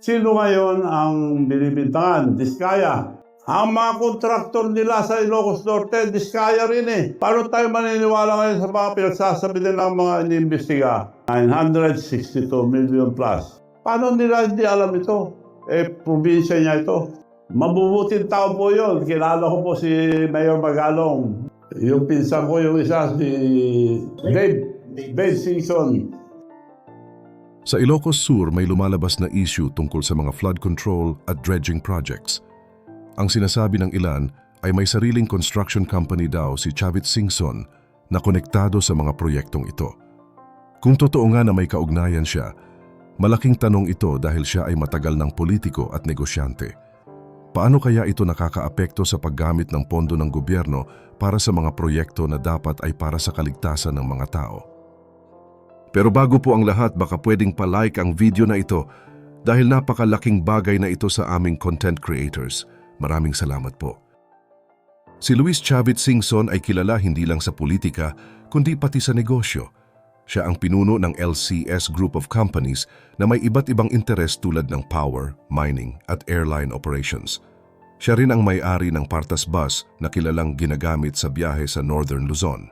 Sino ngayon ang binibintangan? Diskaya. Ang mga kontraktor nila sa Ilocos Norte, Diskaya rin eh. Paano tayo maniniwala ngayon sa mga pinagsasabi nilang mga iniimbestiga? 962 million plus. Paano nila hindi alam ito? Eh, probinsya niya ito. Mabubuting tao po yun. Kilala ko po si Mayor Magalong. Yung pinsan ko yung isa, si Dave, Dave Simpson. Sa Ilocos Sur may lumalabas na issue tungkol sa mga flood control at dredging projects. Ang sinasabi ng ilan ay may sariling construction company daw si Chavit Singson na konektado sa mga proyektong ito. Kung totoo nga na may kaugnayan siya, malaking tanong ito dahil siya ay matagal ng politiko at negosyante. Paano kaya ito nakakaapekto sa paggamit ng pondo ng gobyerno para sa mga proyekto na dapat ay para sa kaligtasan ng mga tao? Pero bago po ang lahat, baka pwedeng pa-like ang video na ito dahil napakalaking bagay na ito sa aming content creators. Maraming salamat po. Si Luis Chavit Singson ay kilala hindi lang sa politika, kundi pati sa negosyo. Siya ang pinuno ng LCS Group of Companies na may iba't ibang interes tulad ng power, mining at airline operations. Siya rin ang may-ari ng Partas Bus na kilalang ginagamit sa biyahe sa Northern Luzon.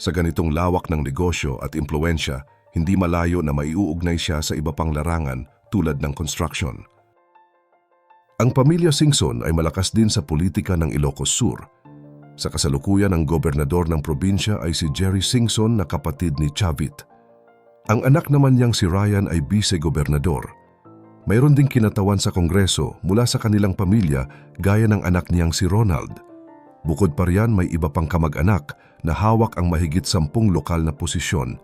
Sa ganitong lawak ng negosyo at impluensya, hindi malayo na maiuugnay siya sa iba pang larangan tulad ng construction. Ang pamilya Singson ay malakas din sa politika ng Ilocos Sur. Sa kasalukuyan ng gobernador ng probinsya ay si Jerry Singson na kapatid ni Chavit. Ang anak naman niyang si Ryan ay vice-gobernador. Mayroon ding kinatawan sa kongreso mula sa kanilang pamilya gaya ng anak niyang si Ronald. Bukod pa riyan may iba pang kamag-anak na hawak ang mahigit sampung lokal na posisyon.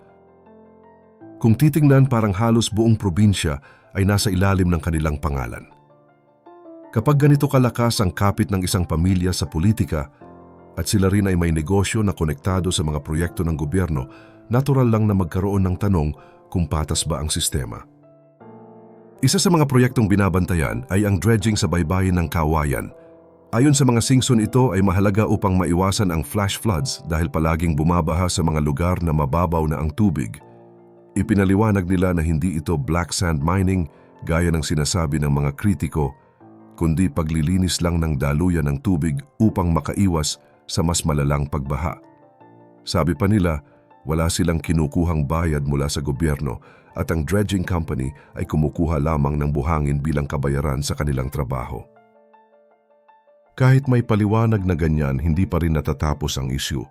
Kung titingnan parang halos buong probinsya ay nasa ilalim ng kanilang pangalan. Kapag ganito kalakas ang kapit ng isang pamilya sa politika at sila rin ay may negosyo na konektado sa mga proyekto ng gobyerno, natural lang na magkaroon ng tanong kung patas ba ang sistema. Isa sa mga proyektong binabantayan ay ang dredging sa baybayin ng Kawayan. Ayon sa mga singson ito ay mahalaga upang maiwasan ang flash floods dahil palaging bumabaha sa mga lugar na mababaw na ang tubig. Ipinaliwanag nila na hindi ito black sand mining gaya ng sinasabi ng mga kritiko, kundi paglilinis lang ng daluyan ng tubig upang makaiwas sa mas malalang pagbaha. Sabi pa nila, wala silang kinukuhang bayad mula sa gobyerno at ang dredging company ay kumukuha lamang ng buhangin bilang kabayaran sa kanilang trabaho. Kahit may paliwanag na ganyan, hindi pa rin natatapos ang issue.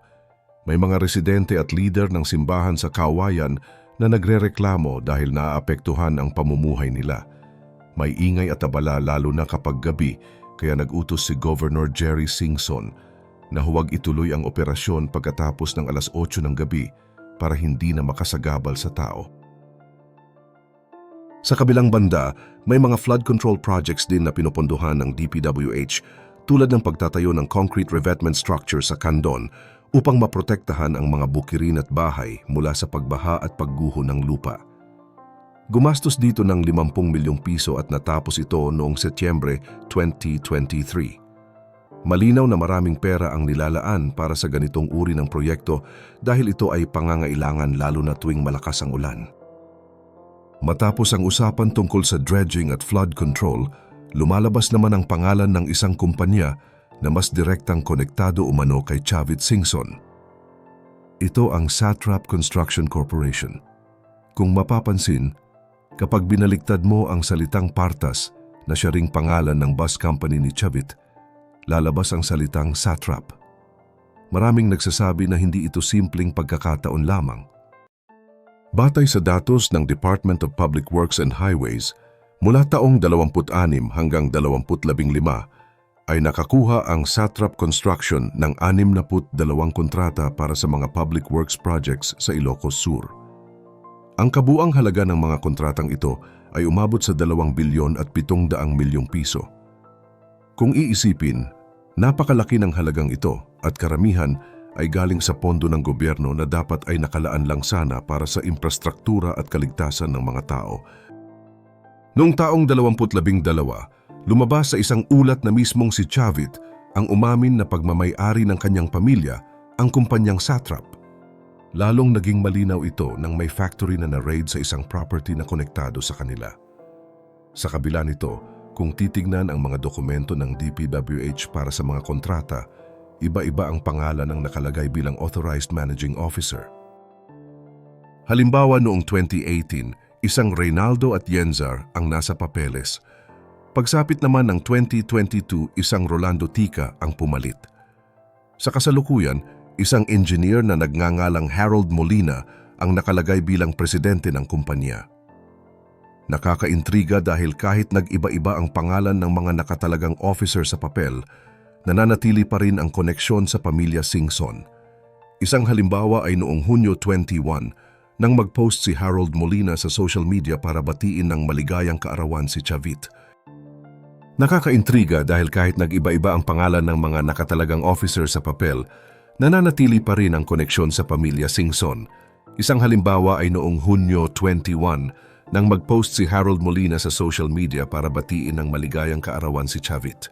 May mga residente at leader ng simbahan sa Kawayan na nagrereklamo dahil naaapektuhan ang pamumuhay nila. May ingay at abala lalo na kapag gabi kaya nag-utos si Governor Jerry Singson na huwag ituloy ang operasyon pagkatapos ng alas 8 ng gabi para hindi na makasagabal sa tao. Sa kabilang banda, may mga flood control projects din na pinupondohan ng DPWH tulad ng pagtatayo ng concrete revetment structure sa Candon upang maprotektahan ang mga bukirin at bahay mula sa pagbaha at pagguho ng lupa. Gumastos dito ng 50 milyong piso at natapos ito noong Setyembre 2023. Malinaw na maraming pera ang nilalaan para sa ganitong uri ng proyekto dahil ito ay pangangailangan lalo na tuwing malakas ang ulan. Matapos ang usapan tungkol sa dredging at flood control, lumalabas naman ang pangalan ng isang kumpanya na mas direktang konektado umano kay Chavit Singson. Ito ang Satrap Construction Corporation. Kung mapapansin, kapag binaliktad mo ang salitang partas na siya ring pangalan ng bus company ni Chavit, lalabas ang salitang satrap. Maraming nagsasabi na hindi ito simpleng pagkakataon lamang. Batay sa datos ng Department of Public Works and Highways, mula taong 26 hanggang 2015 ay nakakuha ang Satrap Construction ng 62 kontrata para sa mga public works projects sa Ilocos Sur. Ang kabuang halaga ng mga kontratang ito ay umabot sa 2 bilyon at 700 milyong piso. Kung iisipin, napakalaki ng halagang ito at karamihan ay galing sa pondo ng gobyerno na dapat ay nakalaan lang sana para sa infrastruktura at kaligtasan ng mga tao. Noong taong 2012, lumabas sa isang ulat na mismong si Chavit ang umamin na pagmamayari ng kanyang pamilya ang kumpanyang Satrap. Lalong naging malinaw ito nang may factory na na-raid sa isang property na konektado sa kanila. Sa kabila nito, kung titignan ang mga dokumento ng DPWH para sa mga kontrata, iba-iba ang pangalan ng nakalagay bilang Authorized Managing Officer. Halimbawa noong 2018, isang Reynaldo at Yenzar ang nasa papeles. Pagsapit naman ng 2022, isang Rolando Tica ang pumalit. Sa kasalukuyan, isang engineer na nagngangalang Harold Molina ang nakalagay bilang presidente ng kumpanya. Nakakaintriga dahil kahit nag-iba-iba ang pangalan ng mga nakatalagang officer sa papel, nananatili pa rin ang koneksyon sa pamilya Singson. Isang halimbawa ay noong Hunyo 21 nang mag-post si Harold Molina sa social media para batiin ng maligayang kaarawan si Chavit. Nakakaintriga dahil kahit nag-iba-iba ang pangalan ng mga nakatalagang officer sa papel, nananatili pa rin ang koneksyon sa pamilya Singson. Isang halimbawa ay noong Hunyo 21 nang mag-post si Harold Molina sa social media para batiin ng maligayang kaarawan si Chavit.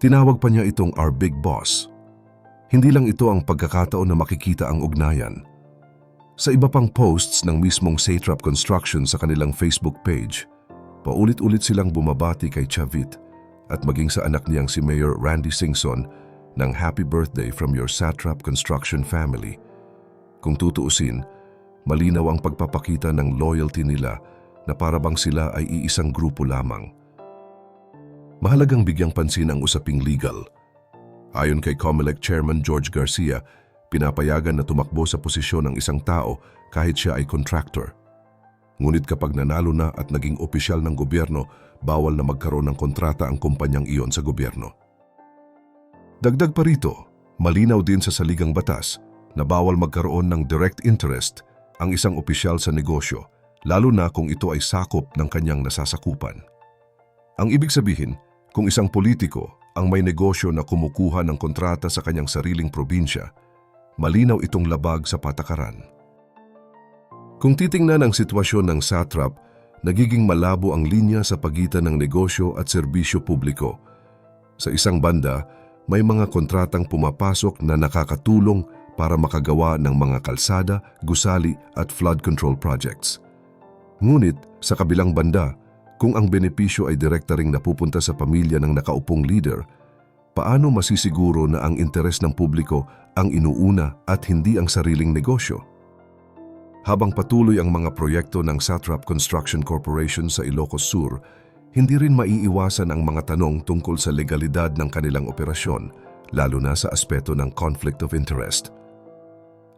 Tinawag pa niya itong our big boss. Hindi lang ito ang pagkakataon na makikita ang ugnayan. Sa iba pang posts ng mismong Satrap Construction sa kanilang Facebook page, paulit-ulit silang bumabati kay Chavit at maging sa anak niyang si Mayor Randy Singson ng happy birthday from your Satrap Construction family. Kung tutuusin, malinaw ang pagpapakita ng loyalty nila na parabang sila ay iisang grupo lamang. Mahalagang bigyang pansin ang usaping legal. Ayon kay COMELEC Chairman George Garcia, pinapayagan na tumakbo sa posisyon ng isang tao kahit siya ay contractor. Ngunit kapag nanalo na at naging opisyal ng gobyerno, bawal na magkaroon ng kontrata ang kumpanyang iyon sa gobyerno. Dagdag pa rito, malinaw din sa saligang batas na bawal magkaroon ng direct interest ang isang opisyal sa negosyo, lalo na kung ito ay sakop ng kanyang nasasakupan. Ang ibig sabihin, kung isang politiko ang may negosyo na kumukuha ng kontrata sa kanyang sariling probinsya, malinaw itong labag sa patakaran. Kung titingnan ang sitwasyon ng satrap, nagiging malabo ang linya sa pagitan ng negosyo at serbisyo publiko. Sa isang banda, may mga kontratang pumapasok na nakakatulong para makagawa ng mga kalsada, gusali at flood control projects. Ngunit sa kabilang banda, kung ang benepisyo ay direkta ring napupunta sa pamilya ng nakaupong leader, paano masisiguro na ang interes ng publiko ang inuuna at hindi ang sariling negosyo? Habang patuloy ang mga proyekto ng Satrap Construction Corporation sa Ilocos Sur, hindi rin maiiwasan ang mga tanong tungkol sa legalidad ng kanilang operasyon, lalo na sa aspeto ng conflict of interest.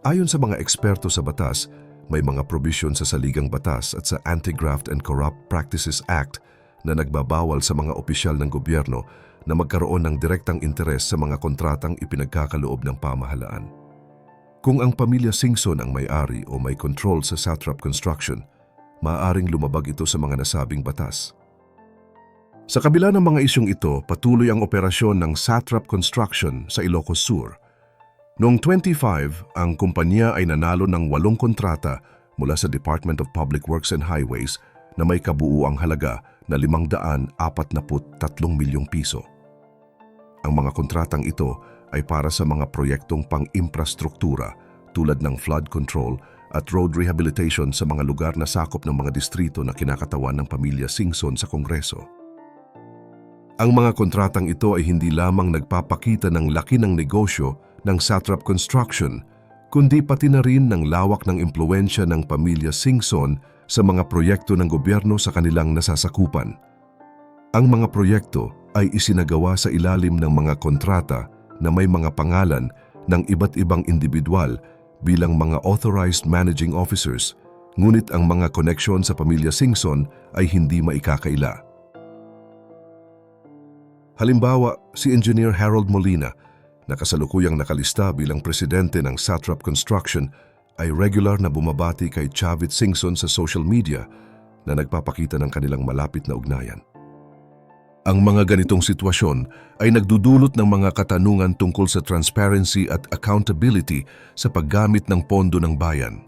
Ayon sa mga eksperto sa batas, may mga provision sa saligang batas at sa Anti-Graft and Corrupt Practices Act na nagbabawal sa mga opisyal ng gobyerno na magkaroon ng direktang interes sa mga kontratang ipinagkakaloob ng pamahalaan. Kung ang pamilya Singson ang may-ari o may control sa Satrap Construction, maaaring lumabag ito sa mga nasabing batas. Sa kabila ng mga isyong ito, patuloy ang operasyon ng Satrap Construction sa Ilocos Sur. Noong 25, ang kumpanya ay nanalo ng walong kontrata mula sa Department of Public Works and Highways na may kabuuang halaga na 543 milyong piso. Ang mga kontratang ito ay para sa mga proyektong pang-imprastruktura tulad ng flood control at road rehabilitation sa mga lugar na sakop ng mga distrito na kinakatawan ng pamilya Singson sa Kongreso. Ang mga kontratang ito ay hindi lamang nagpapakita ng laki ng negosyo ng Satrap Construction, kundi pati na rin ng lawak ng impluensya ng pamilya Singson sa mga proyekto ng gobyerno sa kanilang nasasakupan. Ang mga proyekto ay isinagawa sa ilalim ng mga kontrata na may mga pangalan ng iba't ibang individual bilang mga authorized managing officers, ngunit ang mga koneksyon sa pamilya Singson ay hindi maikakaila. Halimbawa, si Engineer Harold Molina, na kasalukuyang nakalista bilang presidente ng Satrap Construction, ay regular na bumabati kay Chavit Singson sa social media na nagpapakita ng kanilang malapit na ugnayan. Ang mga ganitong sitwasyon ay nagdudulot ng mga katanungan tungkol sa transparency at accountability sa paggamit ng pondo ng bayan.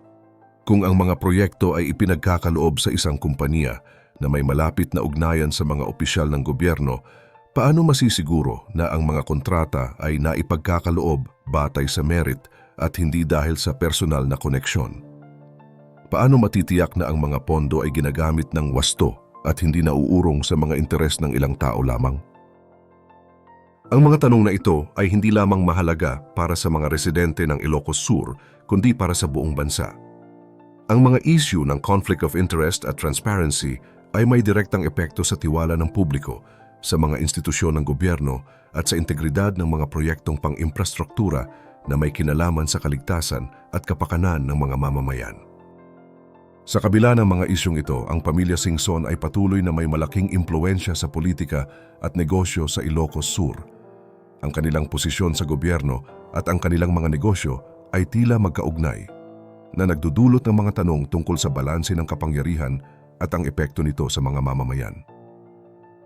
Kung ang mga proyekto ay ipinagkakaloob sa isang kumpanya na may malapit na ugnayan sa mga opisyal ng gobyerno, paano masisiguro na ang mga kontrata ay naipagkakaloob batay sa merit at hindi dahil sa personal na koneksyon? Paano matitiyak na ang mga pondo ay ginagamit ng wasto at hindi nauurong sa mga interes ng ilang tao lamang? Ang mga tanong na ito ay hindi lamang mahalaga para sa mga residente ng Ilocos Sur, kundi para sa buong bansa. Ang mga issue ng conflict of interest at transparency ay may direktang epekto sa tiwala ng publiko, sa mga institusyon ng gobyerno at sa integridad ng mga proyektong pang-infrastruktura na may kinalaman sa kaligtasan at kapakanan ng mga mamamayan. Sa kabila ng mga isyong ito, ang pamilya Singson ay patuloy na may malaking impluensya sa politika at negosyo sa Ilocos Sur. Ang kanilang posisyon sa gobyerno at ang kanilang mga negosyo ay tila magkaugnay na nagdudulot ng mga tanong tungkol sa balanse ng kapangyarihan at ang epekto nito sa mga mamamayan.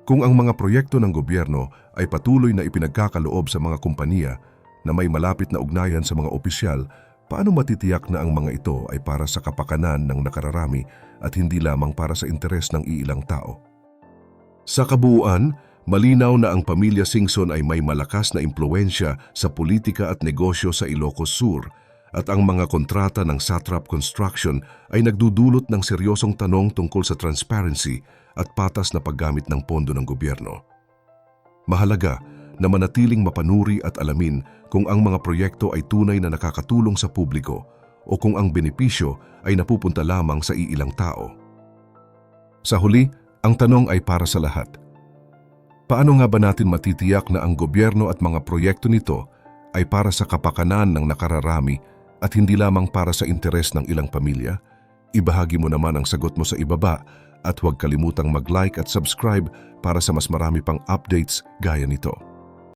Kung ang mga proyekto ng gobyerno ay patuloy na ipinagkakaloob sa mga kumpanya na may malapit na ugnayan sa mga opisyal, paano matitiyak na ang mga ito ay para sa kapakanan ng nakararami at hindi lamang para sa interes ng iilang tao? Sa kabuuan, malinaw na ang pamilya Singson ay may malakas na impluensya sa politika at negosyo sa Ilocos Sur at ang mga kontrata ng Satrap Construction ay nagdudulot ng seryosong tanong tungkol sa transparency at patas na paggamit ng pondo ng gobyerno. Mahalaga na manatiling mapanuri at alamin kung ang mga proyekto ay tunay na nakakatulong sa publiko o kung ang benepisyo ay napupunta lamang sa iilang tao. Sa huli, ang tanong ay para sa lahat. Paano nga ba natin matitiyak na ang gobyerno at mga proyekto nito ay para sa kapakanan ng nakararami at hindi lamang para sa interes ng ilang pamilya? Ibahagi mo naman ang sagot mo sa ibaba at huwag kalimutang mag-like at subscribe para sa mas marami pang updates gaya nito.